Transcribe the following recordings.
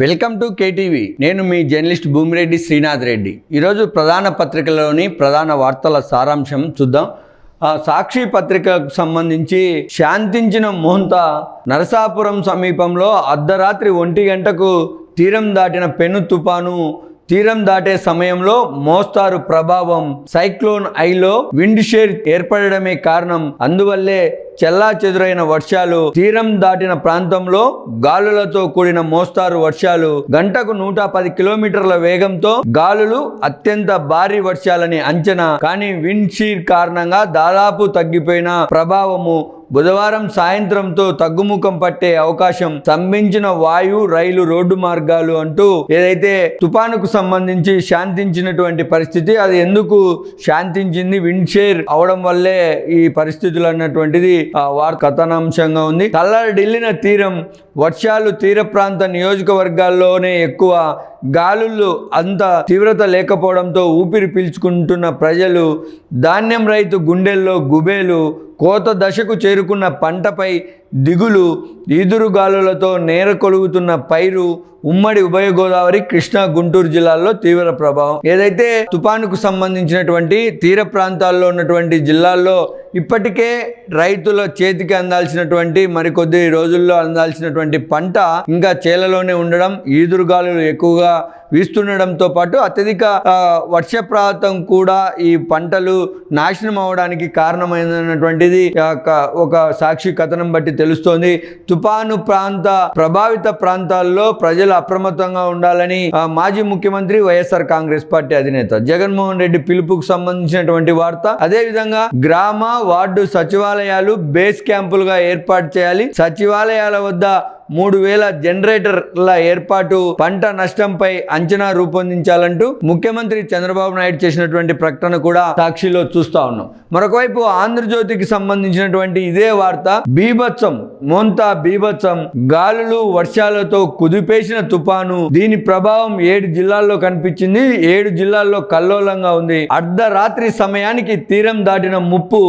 Welcome to KTV. నేను మీ journalist Bhumireddy Srinath Reddy. ఈరోజు ప్రధాన పత్రికలోని ప్రధాన వార్తల సారాంశం చూద్దాం. సాక్షి పత్రికకు సంబంధించి శాంతించిన మోహంత నరసాపురం సమీపంలో అర్ధరాత్రి ఒంటి గంటకు తీరం దాటిన పెను తుపాను తీరం దాటే సమయంలో మోస్తారు ప్రభావం సైక్లోన్ ఐలో విండ్ షేర్ ఏర్పడడమే కారణం. అందువల్లే చెల్లా చెదురైన వర్షాలు తీరం దాటిన ప్రాంతంలో గాలులతో కూడిన మోస్తారు వర్షాలు గంటకు నూట పది కిలోమీటర్ల వేగంతో గాలులు అత్యంత భారీ వర్షాలని అంచనా. కానీ విండ్ షీర్ కారణంగా దాదాపు తగ్గిపోయిన ప్రభావము బుధవారం సాయంత్రంతో తగ్గుముఖం పట్టే అవకాశం స్తంభించిన వాయు రైలు రోడ్డు మార్గాలు అంటూ ఏదైతే తుపానుకు సంబంధించి శాంతించినటువంటి పరిస్థితి అది ఎందుకు శాంతించింది విండ్ షేర్ అవడం వల్లే ఈ పరిస్థితులు అన్నటువంటిది వార్ కథనాంశంగా ఉంది. తల్లడిల్లిన తీరం వర్షాలు తీర ప్రాంత నియోజకవర్గాల్లోనే ఎక్కువ గాలులు అంత తీవ్రత లేకపోవడంతో ఊపిరి పీల్చుకుంటున్న ప్రజలు ధాన్యం రైతు గుండెల్లో గుబేలు కోత దశకు చేరుకున్న పంటపై దిగులు ఈదురు గాలులతో నేర కొలుగుతున్న పైరు ఉమ్మడి ఉభయ గోదావరి కృష్ణా గుంటూరు జిల్లాల్లో తీవ్ర ప్రభావం. ఏదైతే తుపానుకు సంబంధించినటువంటి తీర ప్రాంతాల్లో ఉన్నటువంటి జిల్లాల్లో ఇప్పటికే రైతుల చేతికి అందాల్సినటువంటి మరికొద్ది రోజుల్లో అందాల్సినటువంటి పంట ఇంకా చేలలోనే ఉండడం ఈదురుగాలులు ఎక్కువగా వీస్తుండడంతో పాటు అత్యధిక వర్షప్రాతం కూడా ఈ పంటలు నాశనం అవడానికి కారణమైనటువంటిది ఒక సాక్షి కథనం బట్టి తెలుస్తోంది. తుపాను ప్రాంత ప్రభావిత ప్రాంతాల్లో ప్రజలు అప్రమత్తంగా ఉండాలని మాజీ ముఖ్యమంత్రి వైఎస్ఆర్ కాంగ్రెస్ పార్టీ అధినేత జగన్మోహన్ రెడ్డి పిలుపుకు సంబంధించినటువంటి వార్త. అదే విధంగా గ్రామ వార్డు సచివాలయాలు బేస్ క్యాంపులుగా ఏర్పాటు చేయాలి. సచివాలయాల వద్ద మూడు వేల జనరేటర్ల ఏర్పాటు పంట నష్టంపై అంచనా రూపొందించాలంటూ ముఖ్యమంత్రి చంద్రబాబు నాయుడు చేసినటువంటి ప్రకటన కూడా సాక్షిలో చూస్తా ఉన్నాం. మరొకవైపు ఆంధ్రజ్యోతికి సంబంధించినటువంటి ఇదే వార్త బీభత్సం మోంతా బీభత్సం గాలులు వర్షాలతో కుదిపేసిన తుపాను దీని ప్రభావం ఏడు జిల్లాల్లో కనిపించింది ఏడు జిల్లాల్లో కల్లోలంగా ఉంది. అర్ధరాత్రి సమయానికి తీరం దాటిన ముప్పు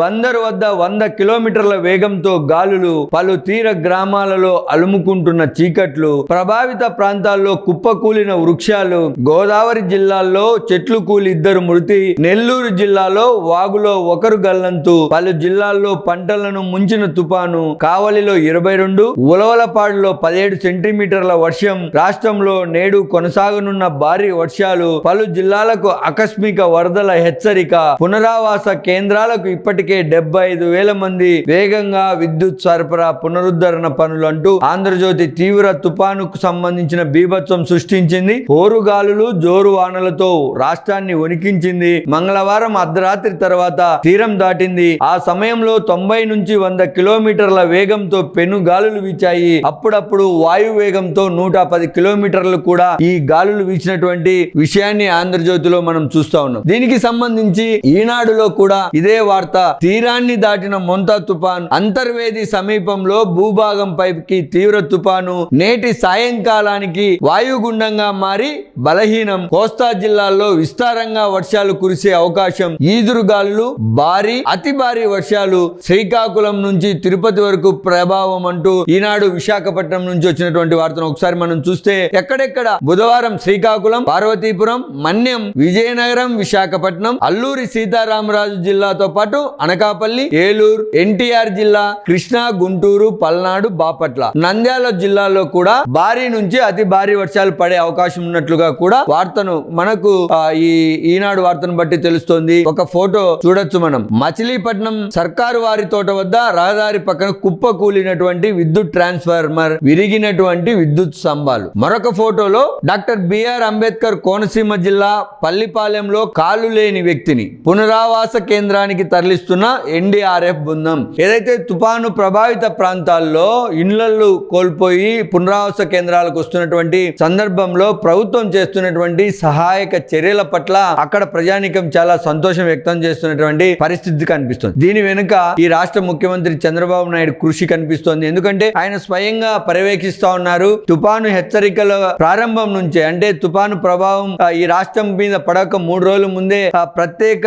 బందరు వద్ద వంద కిలోమీటర్ల వేగంతో గాలులు పలు తీర గ్రామాలలో అలుముకుంటున్న చీకట్లు ప్రభావిత ప్రాంతాల్లో కుప్పకూలిన వృక్షాలు గోదావరి జిల్లాల్లో చెట్లు కూలి ఇద్దరు మృతి నెల్లూరు జిల్లాలో వాగులో ఒకరు గల్లంతు పలు జిల్లాల్లో పంటలను ముంచిన తుపాను కావలిలో ఇరవై రెండు ఉలవలపాడులో పదిహేడు సెంటీమీటర్ల వర్షం రాష్ట్రంలో నేడు కొనసాగనున్న భారీ వర్షాలు పలు జిల్లాలకు ఆకస్మిక వరదల హెచ్చరిక పునరావాస కేంద్రాలకు ఇప్పటికే డెబ్బై ఐదు వేల మంది వేగంగా విద్యుత్ సరఫరా పునరుద్ధరణ పనులు అంటూ ఆంధ్రజ్యోతి తీవ్ర తుపానుకు సంబంధించిన బీభత్సం సృష్టించింది. ఓరుగాలులు జోరు వానలతో రాష్ట్రాన్ని వణికించింది. మంగళవారం అర్ధరాత్రి తర్వాత తీరం దాటింది. ఆ సమయంలో తొంభై నుంచి వంద కిలోమీటర్ల వేగంతో పెను గాలులు వీచాయి. అప్పుడప్పుడు వాయు వేగంతో నూట పది కిలోమీటర్లు కూడా ఈ గాలులు వీచినటువంటి విషయాన్ని ఆంధ్రజ్యోతిలో మనం చూస్తా ఉన్నాం. దీనికి సంబంధించి ఈనాడులో కూడా ఇదే వార్త. తీరాన్ని దాటిన మొంతా తుఫాన్ అంతర్వేది సమీపంలో భూభాగం పైకి తీవ్ర తుఫాను నేటి సాయంకాలానికి వాయుగుండంగా మారి బలహీనం కోస్తా జిల్లాల్లో విస్తారంగా వర్షాలు కురిసే అవకాశం ఈదురుగాలు భారీ అతి భారీ వర్షాలు శ్రీకాకుళం నుంచి తిరుపతి వరకు ప్రభావం అంటూ ఈనాడు విశాఖపట్నం నుంచి వచ్చినటువంటి వార్తను ఒకసారి మనం చూస్తే ఎక్కడెక్కడ బుధవారం శ్రీకాకుళం పార్వతీపురం మన్యం విజయనగరం విశాఖపట్నం అల్లూరి సీతారామరాజు జిల్లాతో పాటు అనకాపల్లి ఏలూరు ఎన్టీఆర్ జిల్లా కృష్ణా గుంటూరు పల్నాడు బాపట్ల. నంద్యాల జిల్లాలో కూడా భారీ నుంచి అతి భారీ వర్షాలు పడే అవకాశం ఉన్నట్లుగా కూడా వార్తను మనకు ఈ ఈనాడు వార్తను బట్టి తెలుస్తోంది. ఒక ఫోటో చూడొచ్చు మనం. మచిలీపట్నం సర్కారు వారి తోట వద్ద రహదారి పక్కన కుప్ప కూలినటువంటి విద్యుత్ ట్రాన్స్ఫార్మర్ విరిగినటువంటి విద్యుత్ స్తంభాలు. మరొక ఫోటోలో డాక్టర్ బిఆర్ అంబేద్కర్ కోనసీమ జిల్లా పల్లిపాలెంలో కాలు లేని వ్యక్తిని పునరావాస కేంద్రానికి తరలిస్తున్న ఎన్డీఆర్ఎఫ్ బృందం. ఏదైతే తుపాను ప్రభావిత ప్రాంతాల్లో ఇండ్లలో కోల్పోయి పునరావాస కేంద్రాలకు వస్తున్నటువంటి సందర్భంలో ప్రభుత్వం చేస్తున్నటువంటి సహాయక చర్యల పట్ల అక్కడ ప్రజానికం చాలా సంతోషం వ్యక్తం చేస్తున్నటువంటి పరిస్థితి కనిపిస్తుంది. దీని వెనుక ఈ రాష్ట్ర ముఖ్యమంత్రి చంద్రబాబు నాయుడు కృషి కనిపిస్తోంది. ఎందుకంటే ఆయన స్వయంగా పర్యవేక్షిస్తా ఉన్నారు. తుపాను హెచ్చరికల ప్రారంభం నుంచే అంటే తుపాను ప్రభావం ఈ రాష్ట్రం మీద పడక మూడు రోజుల ముందే ఆ, ప్రత్యేక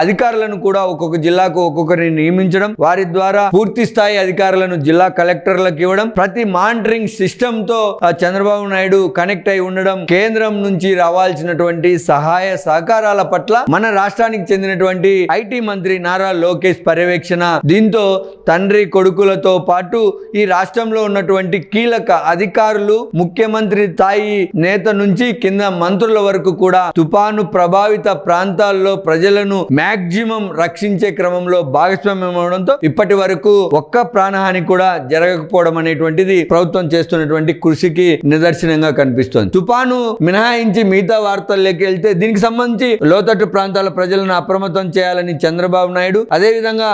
అధికారులను కూడా ఒక్కొక్క జిల్లాకు ఒక్కొక్కరిని నియమించడం వారి ద్వారా పూర్తి స్థాయి అధికారులను జిల్లా కలెక్టర్లకు ఇవ్వడం ఇవ్వడం ప్రతి మానిటరింగ్ సిస్టమ్తో చంద్రబాబు నాయుడు కనెక్ట్ అయి ఉండడం కేంద్రం నుంచి రావాల్సినటువంటి సహాయ సహకారాల పట్ల మన రాష్ట్రానికి చెందినటువంటి ఐటీ మంత్రి నారా లోకేష్ పర్యవేక్షణ దీంతో తండ్రి కొడుకులతో పాటు ఈ రాష్ట్రంలో ఉన్నటువంటి కీలక అధికారులు ముఖ్యమంత్రి స్థాయి నేత నుంచి కింద మంత్రుల వరకు కూడా తుపాను ప్రభావిత ప్రాంతాల్లో ప్రజలను మాక్సిమం రక్షించే క్రమంలో భాగస్వామ్యం అవడంతో ఇప్పటి వరకు ఒక్క ప్రాణహాని కూడా జరగకపోవడం అనేటువంటిది ప్రభుత్వం చేస్తున్నటువంటి కృషికి నిదర్శనంగా కనిపిస్తోంది. తుపాను మినహాయించి మిగతా వార్తల్లోకి వెళ్తే దీనికి సంబంధించి లోతట్టు ప్రాంతాల ప్రజలను అప్రమత్తం చేయాలని చంద్రబాబు నాయుడు అదే విధంగా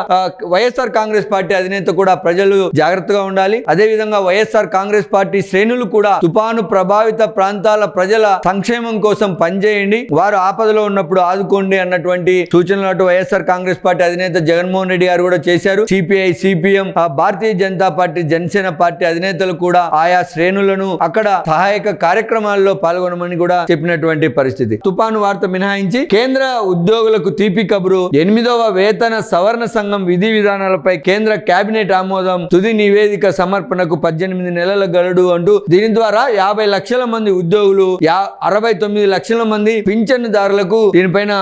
వైఎస్ఆర్ కాంగ్రెస్ పార్టీ అధినేత కూడా ప్రజలు జాగ్రత్తగా ఉండాలి. అదే విధంగా వైఎస్ఆర్ కాంగ్రెస్ పార్టీ శ్రేణులు కూడా తుపాను ప్రభావిత ప్రాంతాల ప్రజల సంక్షేమం కోసం పనిచేయండి. వారు ఆపదలో ఉన్నప్పుడు ఆదుకోండి అన్నటువంటి సూచనలు అటు వైఎస్ఆర్ కాంగ్రెస్ పార్టీ అధినేత జగన్మోహన్ రెడ్డి గారు కూడా చేశారు. CPI CPM Bharatiya Janata party Janasena party అధినేతలు కూడా ఆయా శ్రేణులను అక్కడ సహాయక కార్యక్రమాల్లో పాల్గొనమని కూడా చెప్పినటువంటి పరిస్థితి. తుపాను వార్త మినహాయించి కేంద్ర ఉద్యోగులకు తీపి కబురు. ఎనిమిదవ వేతన సవరణ సంఘం విధి విధానాలపై కేంద్ర కేబినెట్ ఆమోదం. తుది నివేదిక సమర్పణకు పద్దెనిమిది నెలల గడుడు అంటూ దీని ద్వారా యాభై లక్షల మంది ఉద్యోగులు యా- అరవై తొమ్మిది లక్షల మంది పింఛన్దారులకు దీనిపైన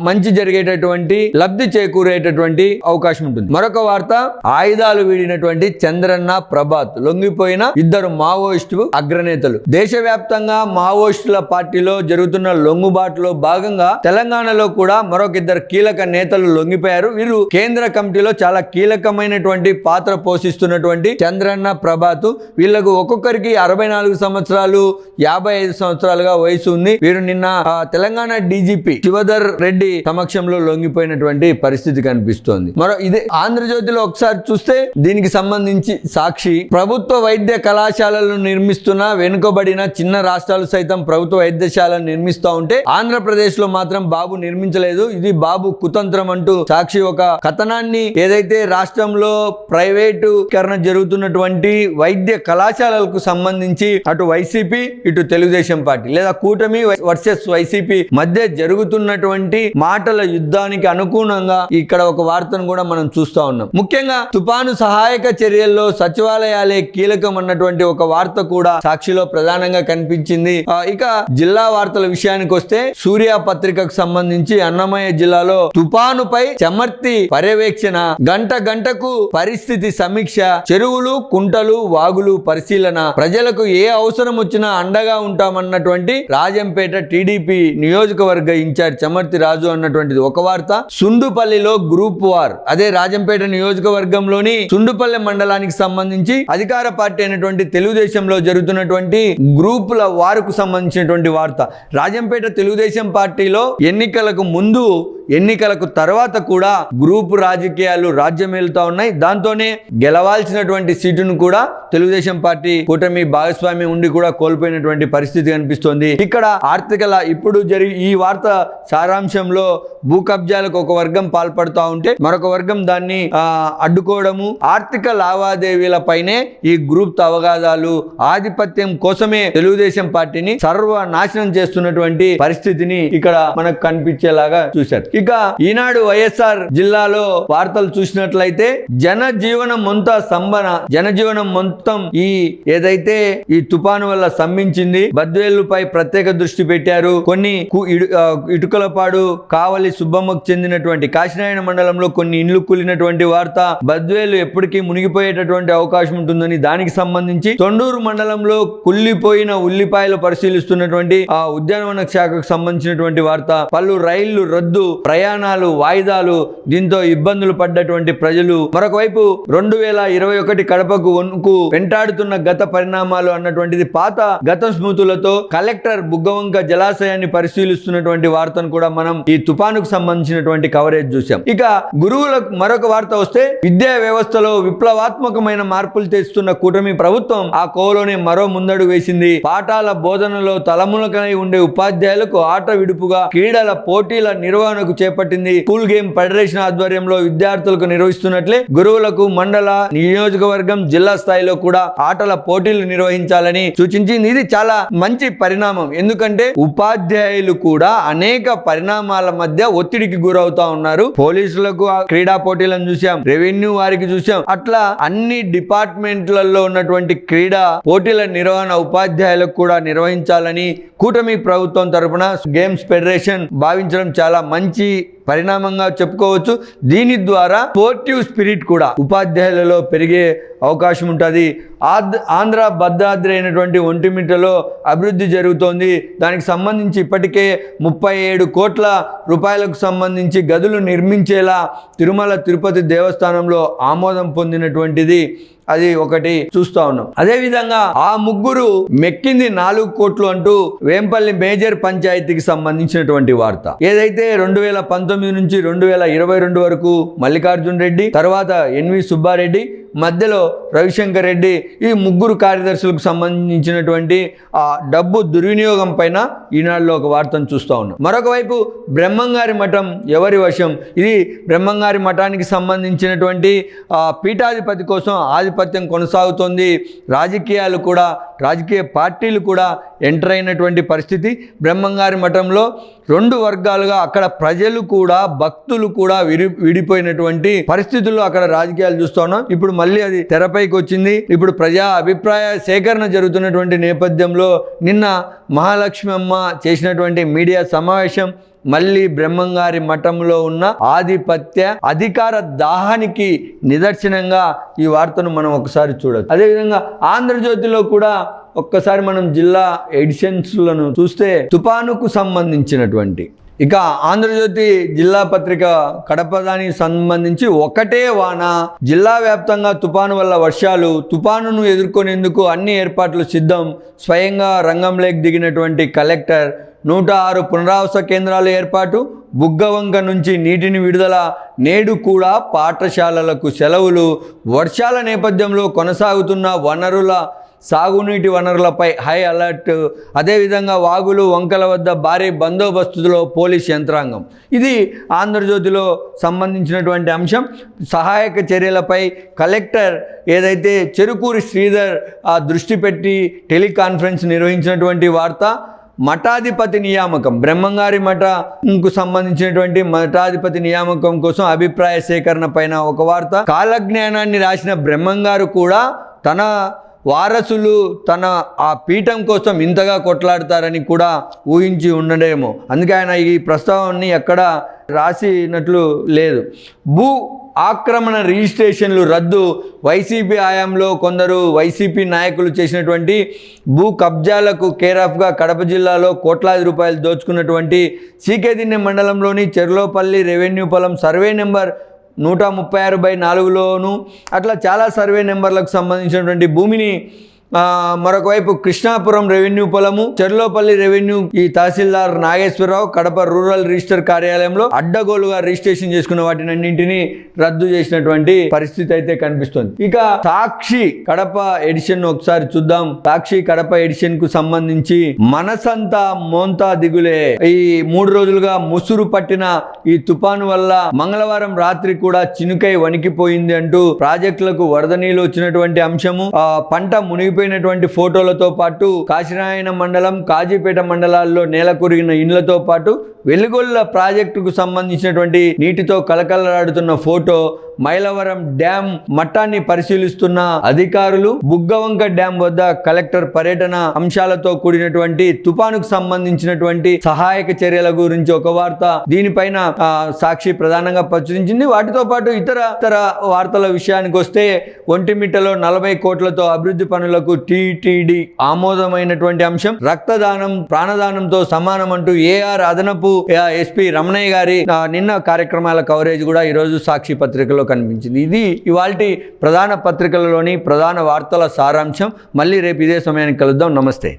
మంచి జరిగేటటువంటి లబ్ధి చేకూరేటటువంటి అవకాశం ఉంటుంది. మరొక వార్త ఆయుధాలు వీడినటువంటి చంద్రన్న ప్రభాత్ లొంగిపోయిన ఇద్దరు మావోయిస్టు అగ్రనేతలు. దేశవ్యాప్తంగా మావోయిస్టుల పార్టీలో జరుగుతున్న లొంగుబాటులో భాగంగా తెలంగాణలో కూడా మరొక ఇద్దరు కీలక నేతలు లొంగిపోయారు. వీరు కేంద్ర కమిటీలో చాలా కీలకమైనటువంటి పాత్ర పోషిస్తున్నటువంటి చంద్రన్న ప్రభాత్. వీళ్ళకు ఒక్కొక్కరికి అరవై నాలుగు సంవత్సరాలు యాభై ఐదు సంవత్సరాలుగా వయసు ఉంది. వీరు నిన్న తెలంగాణ డీజీపీ శివధర్ రెడ్డి సమక్షంలో లొంగిపోయినటువంటి పరిస్థితి కనిపిస్తోంది. మరో ఇదే ఆంధ్రజ్యోతిలో ఒకసారి చూస్తే దీనికి సంబంధించి సాక్షి ప్రభుత్వ వైద్య కళాశాలలు నిర్మిస్తున్న వెనుకబడిన చిన్న రాష్ట్రాలు సైతం ప్రభుత్వ వైద్యశాలను నిర్మిస్తూ ఉంటే ఆంధ్రప్రదేశ్లో మాత్రం బాబు నిర్మించలేదు. ఇది బాబు కుతంత్రం అంటూ సాక్షి ఒక కథనాన్ని ఏదైతే రాష్ట్రంలో ప్రైవేటుకరణ జరుగుతున్నటువంటి వైద్య కళాశాలలకు సంబంధించి అటు వైసీపీ ఇటు తెలుగుదేశం పార్టీ లేదా కూటమి వర్సెస్ వైసీపీ మధ్య జరుగుతున్నటువంటి మాటల యుద్ధానికి అనుగుణంగా ఇక్కడ ఒక వార్తను కూడా మనం చూస్తా ఉన్నాం. ముఖ్యంగా తుపాను సహాయక చర్యల్లో సచివాలయాలే కీలకం అన్నటువంటి ఒక వార్త కూడా సాక్షిలో ప్రధానంగా కనిపించింది. ఇక జిల్లా వార్తల విషయానికి వస్తే సూర్య పత్రికకు సంబంధించి అన్నమయ్య జిల్లాలో తుపానుపై చమర్తి పర్యవేక్షణ గంట గంటకు పరిస్థితి సమీక్ష చెరువులు కుంటలు వాగులు పరిశీలన ప్రజలకు ఏ అవసరం వచ్చినా అండగా ఉంటామన్నటువంటి రాజంపేట టీడీపీ నియోజకవర్గ ఇన్ఛార్జ్ చమర్తి రాజు అన్నటువంటిది ఒక వార్త. సుండుపల్లిలో గ్రూప్ వార్ అదే రాజంపేట నియోజకవర్గంలోని సుండుపల్లి మండలానికి సంబంధించి అధికార పార్టీ అయినటువంటి తెలుగుదేశంలో జరుగుతున్నటువంటి గ్రూపుల వారుకు సంబంధించినటువంటి వార్త. రాజంపేట తెలుగుదేశం పార్టీలో ఎన్నికలకు ముందు ఎన్నికలకు తర్వాత కూడా గ్రూపు రాజకీయాలు రాజ్యమేలుతా ఉన్నాయి. దాంతోనే గెలవాల్సినటువంటి సీటును కూడా తెలుగుదేశం పార్టీ కూటమి భాగస్వామి ఉండి కూడా కోల్పోయినటువంటి పరిస్థితి కనిపిస్తోంది. ఇక్కడ ఆర్థిక ఇప్పుడు జరిగి ఈ వార్త సారాంశంలో భూ కబ్జాలకు ఒక వర్గం పాల్పడుతూ ఉంటే మరొక వర్గం దాన్ని ఆ, అడ్డుకోవడము. ఆర్థిక లావాదేవీలపైనే ఈ గ్రూప్ తవగాదాలు ఆధిపత్యం కోసమే తెలుగుదేశం పార్టీని సర్వనాశనం చేస్తున్నటువంటి పరిస్థితిని ఇక్కడ మనకు కనిపించేలాగా చూశారు. ఇక ఈనాడు వైఎస్ఆర్ జిల్లాలో వార్తలు చూసినట్లయితే జనజీవనం అంతా స్తంభన జనజీవనం మొత్తం ఈ ఏదైతే ఈ తుఫాను వల్ల స్తంభించింది బద్వేలుపై ప్రత్యేక దృష్టి పెట్టారు. కొన్ని ఇటుకలపాడు కావలి సుబ్బమ్మకు చెందినటువంటి కాశీనారాయణ మండలంలో కొన్ని ఇండ్లు కూలినటువంటి వార్త బద్వేలు ఎప్పటికీ మునిగిపోయేటటువంటి అవకాశం ఉంటుందని దానికి సంబంధించి తొండూరు మండలంలో కుల్లిపోయిన ఉల్లిపాయలు పరిశీలిస్తున్నటువంటి ఆ ఉద్యానవన శాఖకు సంబంధించినటువంటి వార్త పలు రైళ్ళు రద్దు ప్రయాణాలు వాయిదాలు దీంతో ఇబ్బందులు పడ్డటువంటి ప్రజలు మరొక వైపు రెండు వేల ఇరవై ఒకటి కడపకు వణుకు వెంటాడుతున్న గత పరిణామాలు అన్నటువంటిది పాత గత స్మృతులతో కలెక్టర్ బుగ్గవంక జలాశయాన్ని పరిశీలిస్తున్నటువంటి వార్తను కూడా మనం ఈ తుఫానుకు సంబంధించినటువంటి కవరేజ్ చూసాం ఇక గురువులకు మరొక వార్త వస్తే విద్యా వ్యవస్థలో విప్లవాత్మకమైన మార్పులు తెస్తున్న కూటమి ప్రభుత్వం ఆ కోలోనే మరో ముందడు వేసింది. పాఠాల బోధనలో తలములకై ఉండే ఉపాధ్యాయులకు ఆట విడుపుగా క్రీడల పోటీల నిర్వహణకు నిర్వహణకు చేపట్టింది స్కూల్ గేమ్ ఫెడరేషన్ ఆధ్వర్యంలో విద్యార్థులకు నిర్వహిస్తున్నట్లే గురువులకు మండల నియోజకవర్గం జిల్లా స్థాయిలో కూడా ఆటల పోటీలు నిర్వహించాలని సూచించింది. ఇది చాలా మంచి పరిణామం. ఎందుకంటే ఉపాధ్యాయులు కూడా అనేక పరిణామాల మధ్య ఒత్తిడికి గురవుతా ఉన్నారు. పోలీసులకు ఆ క్రీడా పోటీలను చూసాం రెవెన్యూ వారికి చూసాం అట్లా అన్ని డిపార్ట్మెంట్లలో ఉన్నటువంటి క్రీడా పోటీల నిర్వహణ ఉపాధ్యాయులకు కూడా నిర్వహించాలని కూటమి ప్రభుత్వం తరపున గేమ్స్ ఫెడరేషన్ భావించడం చాలా మంచి 日 పరిణామంగా చెప్పుకోవచ్చు. దీని ద్వారా పోర్టివ్ స్పిరిట్ కూడా ఉపాధ్యాయులలో పెరిగే అవకాశం ఉంటుంది. ఆద్ ఆంధ్ర భద్రాద్రి అయినటువంటి ఒంటిమిట్టలో అభివృద్ధి జరుగుతోంది. దానికి సంబంధించి ఇప్పటికే ముప్పై ఏడు కోట్ల రూపాయలకు సంబంధించి గదులు నిర్మించేలా తిరుమల తిరుపతి దేవస్థానంలో ఆమోదం పొందినటువంటిది అది ఒకటి చూస్తా ఉన్నాం. అదేవిధంగా ఆ ముగ్గురు మెక్కింది నాలుగు కోట్లు అంటూ వేంపల్లి మేజర్ పంచాయతీకి సంబంధించినటువంటి వార్త. ఏదైతే రెండు వేల పంతొమ్మిది నుంచి రెండు వేల ఇరవై రెండు వరకు మల్లికార్జున్ రెడ్డి తర్వాత ఎన్వి సుబ్బారెడ్డి మధ్యలో రవిశంకర్ రెడ్డి ఈ ముగ్గురు కార్యదర్శులకు సంబంధించినటువంటి ఆ డబ్బు దుర్వినియోగం పైన ఈనాడులో ఒక వార్తను చూస్తూ ఉన్నాం. మరొక వైపు బ్రహ్మంగారి మఠం ఎవరి వశం? ఇది బ్రహ్మంగారి మఠానికి సంబంధించినటువంటి ఆ, పీఠాధిపతి కోసం ఆధిపత్యం కొనసాగుతోంది. రాజకీయాలు కూడా రాజకీయ పార్టీలు కూడా ఎంటర్ అయినటువంటి పరిస్థితి బ్రహ్మంగారి మఠంలో. రెండు వర్గాలుగా అక్కడ ప్రజలు కూడా భక్తులు కూడా విడి విడిపోయినటువంటి పరిస్థితుల్లో అక్కడ రాజకీయాలు చూస్తా ఉన్నాం. ఇప్పుడు మళ్ళీ అది తెరపైకి వచ్చింది. ఇప్పుడు ప్రజా అభిప్రాయ సేకరణ జరుగుతున్నటువంటి నేపథ్యంలో నిన్న మహాలక్ష్మి అమ్మ చేసినటువంటి మీడియా సమావేశం మళ్ళీ బ్రహ్మంగారి మఠంలో ఉన్న ఆధిపత్య అధికార దాహానికి నిదర్శనంగా ఈ వార్తను మనం ఒకసారి చూడొచ్చు. అదేవిధంగా ఆంధ్రజ్యోతిలో కూడా ఒక్కసారి మనం జిల్లా ఎడిషన్స్లను చూస్తే తుపానుకు సంబంధించినటువంటి ఇక ఆంధ్రజ్యోతి జిల్లా పత్రిక కడపదానికి సంబంధించి ఒకటే వాన. జిల్లా వ్యాప్తంగా తుపాను వల్ల వర్షాలు తుపానును ఎదుర్కొనేందుకు అన్ని ఏర్పాట్లు సిద్ధం. స్వయంగా రంగంలోకి దిగినటువంటి కలెక్టర్ నూట ఆరు పునరావాస కేంద్రాల ఏర్పాటు బుగ్గవంక నుంచి నీటిని విడుదల నేడు కూడా పాఠశాలలకు సెలవులు. వర్షాల నేపథ్యంలో కొనసాగుతున్న వనరుల సాగునీటి వనరులపై హై అలర్ట్. అదేవిధంగా వాగులు వంకల వద్ద భారీ బందోబస్తులో పోలీస్ యంత్రాంగం. ఇది ఆంధ్రజ్యోతిలో సంబంధించినటువంటి అంశం. సహాయక చర్యలపై కలెక్టర్ ఏదైతే చెరుకూరి శ్రీధర్ ఆ దృష్టి పెట్టి టెలికాన్ఫరెన్స్ నిర్వహించినటువంటి వార్త మఠాధిపతి నియామకం బ్రహ్మంగారి మఠంకు సంబంధించినటువంటి మఠాధిపతి నియామకం కోసం అభిప్రాయ సేకరణ పైన ఒక వార్త. కాలజ్ఞానాన్ని రాసిన బ్రహ్మంగారు కూడా తన వారసులు తన ఆ పీఠం కోసం ఇంతగా కొట్లాడతారని కూడా ఊహించి ఉండడేమో. అందుకే ఆయన ఈ ప్రస్తావాన్ని ఎక్కడ రాసినట్లు లేదు. భూ ఆక్రమణ రిజిస్ట్రేషన్లు రద్దు వైసీపీ హయాంలో కొందరు వైసీపీ నాయకులు చేసినటువంటి భూ కబ్జాలకు కేరాఫ్గా కడప జిల్లాలో కోట్లాది రూపాయలు దోచుకున్నటువంటి సీకేదిన్నె మండలంలోని చెర్లోపల్లి రెవెన్యూ పొలం సర్వే నెంబర్ నూట ముప్పై ఆరు బై నాలుగులోను అట్లా చాలా సర్వే నెంబర్లకు సంబంధించినటువంటి భూమిని మరొక వైపు కృష్ణాపురం రెవెన్యూ పొలము చెర్లోపల్లి రెవెన్యూ ఈ తహసీల్దార్ నాగేశ్వరరావు కడప రూరల్ రిజిస్టర్ కార్యాలయంలో అడ్డగోలుగా రిజిస్ట్రేషన్ చేసుకున్న వాటిని అన్నింటినీ రద్దు చేసినటువంటి పరిస్థితి అయితే కనిపిస్తుంది. ఇక సాక్షి కడప ఎడిషన్ ఒకసారి చూద్దాం. సాక్షి కడప ఎడిషన్కు సంబంధించి మనసంతా మోంతా దిగులే. ఈ మూడు రోజులుగా ముసురు పట్టిన ఈ తుఫాను వల్ల మంగళవారం రాత్రి కూడా చినుకై వణికిపోయింది అంటూ ప్రాజెక్టులకు వరద నీళ్ళు వచ్చినటువంటి అంశము పంట మునిగిపోయి మునిగిపోయినటువంటి ఫోటోలతో పాటు కాశీనారాయణ మండలం కాజీపేట మండలాల్లో నేల కూరిగిన ఇండ్లతో పాటు వెలుగొల్ల ప్రాజెక్టుకు సంబంధించినటువంటి నీటితో కలకలలాడుతున్న ఫోటో మైలవరం డ్యాం మట్టాన్ని పరిశీలిస్తున్న అధికారులు బుగ్గవంక డ్యాం వద్ద కలెక్టర్ పర్యటన అంశాలతో కూడినటువంటి తుపానుకు సంబంధించినటువంటి సహాయక చర్యల గురించి ఒక వార్త దీనిపైన సాక్షి ప్రధానంగా ప్రచురించింది. వాటితో పాటు ఇతర ఇతర వార్తల విషయానికి వస్తే ఒంటిమిట్టలో నలభై కోట్లతో అభివృద్ధి పనులకు టీటీడీ ఆమోదమైనటువంటి అంశం. రక్తదానం ప్రాణదానంతో సమానం అంటూ ఏఆర్ అదనపు ఎస్పీ రమణయ్య గారి నిన్న కార్యక్రమాల కవరేజ్ కూడా ఈరోజు సాక్షి పత్రికలో కనిపించింది. ఇది ఇవాళ ప్రధాన పత్రికలలోని ప్రధాన వార్తల సారాంశం. మళ్ళీ రేపు ఇదే సమయానికి కలుద్దాం. నమస్తే.